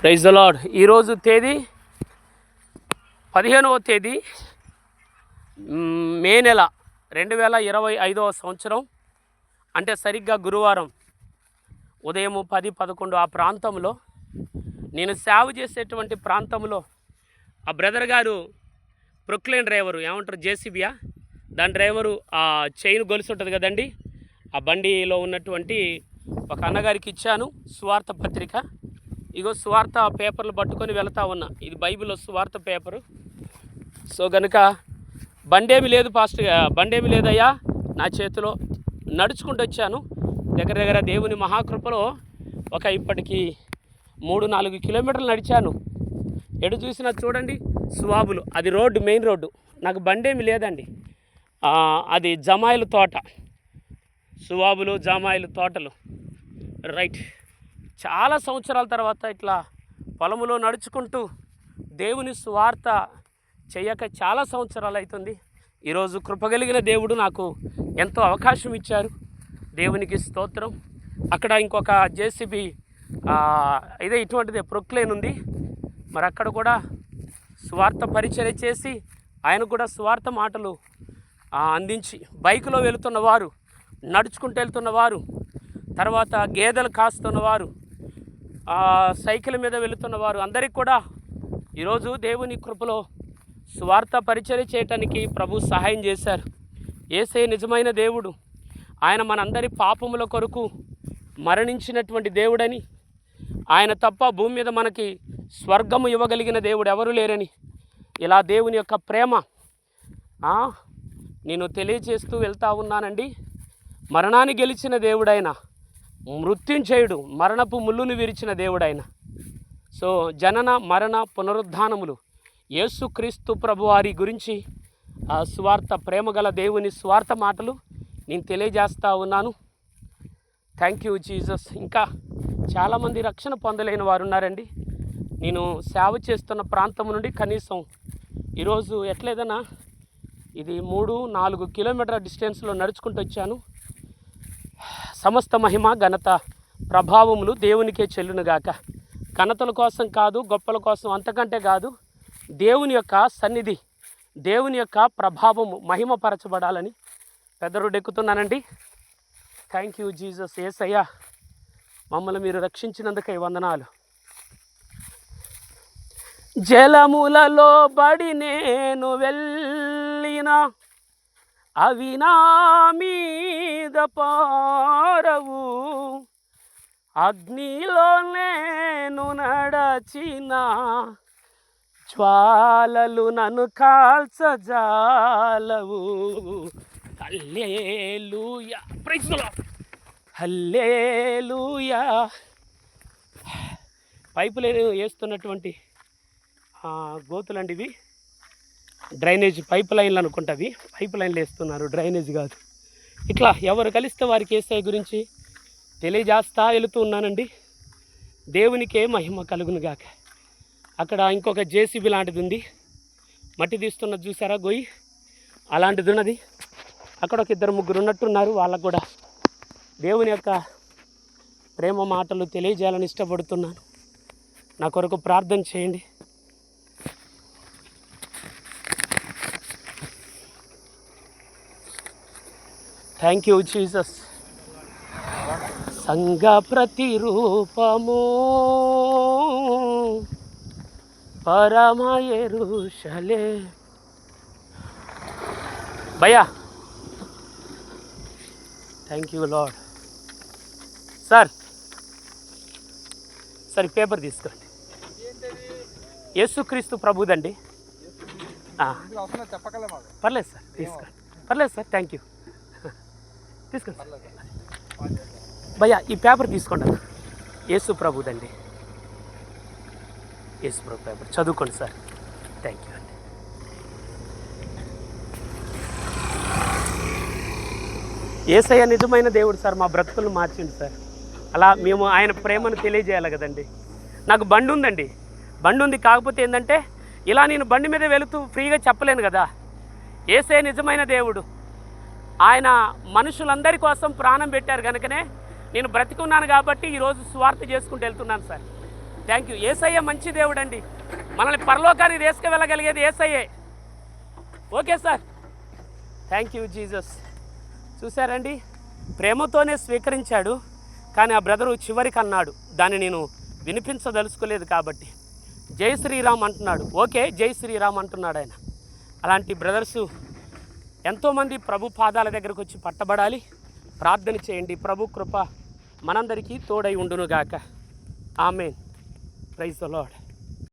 Praise అలాడ్ ఈరోజు తేదీ పదిహేనవ తేదీ మే నెల రెండు వేల ఇరవై ఐదవ సంవత్సరం. అంటే సరిగ్గా గురువారం ఉదయం పది పదకొండు ఆ ప్రాంతంలో నేను సేవ చేసేటువంటి ప్రాంతంలో ఆ బ్రదర్ గారు ప్రొక్లైన్ డ్రైవరు ఏమంటారు జేసీబీయా దాని డ్రైవరు ఆ చైన్ గొలుసు ఉంటుంది కదండి ఆ బండిలో ఉన్నటువంటి ఒక అన్నగారికి ఇచ్చాను స్వార్థ పత్రిక. ఇగో స్వార్థ పేపర్లు పట్టుకొని వెళ్తా ఉన్నా. ఇది బైబిల్ స్వార్థ పేపరు. సో గనుక బండేమి లేదు పాస్ట్ బండేమి లేదయ్యా నా చేతిలో నడుచుకుంటూ వచ్చాను. దగ్గర దగ్గర దేవుని మహాకృపలో ఒక ఇప్పటికి మూడు నాలుగు కిలోమీటర్లు నడిచాను. ఎటు చూసినా చూడండి స్వాబులు. అది రోడ్డు మెయిన్ రోడ్డు. నాకు బండేమి లేదండి. అది జమాయిల తోట. సువాబులు జామాయిలు తోటలు. రైట్. చాలా సంవత్సరాల తర్వాత ఇట్లా పొలములో నడుచుకుంటూ దేవుని స్వార్థ చేయక చాలా సంవత్సరాలు అవుతుంది. ఈరోజు కృపగలిగిన దేవుడు నాకు ఎంతో అవకాశం ఇచ్చారు. దేవునికి స్తోత్రం. అక్కడ ఇంకొక జేసీబీ ఇదే ఇటువంటిదే ప్రొక్లేన్ ఉంది. మరి అక్కడ కూడా స్వార్థ పరిచర్య చేసి ఆయన కూడా స్వార్థ మాటలు అందించి బైకులో వెళుతున్న వారు నడుచుకుంటూ వెళ్తున్న వారు తర్వాత గేదెలు కాస్తున్నవారు సైకిల్ మీద వెళుతున్న వారు అందరికీ కూడా ఈరోజు దేవుని కృపలో స్వార్థ పరిచయం చేయటానికి ప్రభు సహాయం చేశారు. ఏసే నిజమైన దేవుడు. ఆయన మనందరి పాపముల కొరకు మరణించినటువంటి దేవుడని. ఆయన తప్ప భూమి మీద మనకి స్వర్గము ఇవ్వగలిగిన దేవుడు ఎవరు లేరని. ఇలా దేవుని యొక్క ప్రేమ నేను తెలియచేస్తూ వెళ్తా ఉన్నానండి. మరణాన్ని గెలిచిన దేవుడైన మృత్యుంచేయుడు మరణపు ముళ్ళును విరిచిన దేవుడైన. సో జనన మరణ పునరుద్ధానములు. యేసుక్రీస్తు ప్రభువారి గురించి ఆ స్వార్థ ప్రేమగల దేవుని స్వార్థ మాటలు నేను తెలియజేస్తా ఉన్నాను. థ్యాంక్ యూ జీసస్ ఇంకా చాలామంది రక్షణ పొందలేని వారు ఉన్నారండి. నేను సేవ చేస్తున్న ప్రాంతం నుండి కనీసం ఈరోజు ఎట్లేదన్నా ఇది మూడు నాలుగు కిలోమీటర్ల డిస్టెన్స్లో నడుచుకుంటూ వచ్చాను. సమస్త మహిమ ఘనత ప్రభావములు దేవునికే చెల్లునుగాక. ఘనతల కోసం కాదు గొప్పల కోసం అంతకంటే కాదు దేవుని యొక్క సన్నిధి దేవుని యొక్క ప్రభావము మహిమపరచబడాలని పెద్దరుడెక్కుతున్నానండి థ్యాంక్ యూ జీసస్ ఏసయ్యా మమ్మల్ని మీరు రక్షించినందుకై వందనాలు. జలములలో బడి నేను వెళ్ళిన అవి నా మీద పారవు. అగ్నిలో నేను నడచిన జ్వాలలు నన్ను కాల్చజాలవు. హల్లేలుయా. Praise hallelujah. పైపులు వేస్తున్నటువంటి గోతులండి ఇవి. డ్రైనేజ్ పైప్ లైన్లు అనుకుంటుంది. పైప్ లైన్లు వేస్తున్నారు. డ్రైనేజ్ కాదు. ఇట్లా ఎవరు కలిస్తే వారికి ఏసఐ గురించి తెలియజేస్తా వెళుతూ ఉన్నానండి. దేవునికే మహిమ కలుగునుగాక అక్కడ ఇంకొక జేసీబీ లాంటిది ఉంది. మట్టి తీస్తున్నది చూసారా గొయ్యి? అలాంటిది ఉన్నది. అక్కడ ఒక ఇద్దరు ముగ్గురు ఉన్నట్టున్నారు. వాళ్ళకు కూడా దేవుని యొక్క ప్రేమ మాటలు తెలియజేయాలని ఇష్టపడుతున్నాను. నా కొరకు ప్రార్థన చేయండి. థ్యాంక్ యూ జీసస్ సంఘ ప్రతిరూపము పరమయరుషలే భయ్యా. Thank you lord sir. Sir paper తీసుకోండి. యేసుక్రీస్తు ప్రభుదండి. పర్లేదు సార్ తీసుకోండి. పర్లేదు సార్ థ్యాంక్ యూ తీసుకోండి భయ్యా ఈ పేపర్ తీసుకోండి యేసు ప్రభుదండి యేసు ప్రభు పేపర్. చదువుకోండి సార్. థ్యాంక్ యూ అండి ఏసయ్య నిజమైన దేవుడు సార్ మా బ్రతుకులను మార్చిండు సార్. అలా మేము ఆయన ప్రేమను తెలియజేయాలి కదండి. నాకు బండి ఉందండి. బండి ఉంది కాకపోతే ఏంటంటే ఇలా నేను బండి మీద వెళుతూ ఫ్రీగా చెప్పలేను కదా. ఏసే నిజమైన దేవుడు. ఆయన మనుషులందరి కోసం ప్రాణం పెట్టారు కనుకనే నేను బ్రతికున్నాను కాబట్టి ఈరోజు స్వార్థ చేసుకుంటూ వెళ్తున్నాను సార్. థ్యాంక్ యూ ఏసయ్య మంచి దేవుడు అండి మనల్ని పరలోకానికి తీసుకువెళ్ళగలిగేది ఏసయ్యే. Okay sir. Thank you Jesus చూసారండి ప్రేమతోనే స్వీకరించాడు కానీ ఆ బ్రదరు చివరికి అన్నాడు దాన్ని నేను వినిపించదలుచుకోలేదు కాబట్టి. జై శ్రీరామ్ అంటున్నాడు. ఓకే జై శ్రీరామ్ అంటున్నాడు ఆయన. అలాంటి బ్రదర్సు ఎంతోమంది ప్రభు పాదాల దగ్గరకు వచ్చి పట్టబడాలి. ప్రార్థన చేయండి. ప్రభు కృప మనందరికీ తోడై ఉండునుగాక. ఆమె ప్రైజ్ ద లాడ్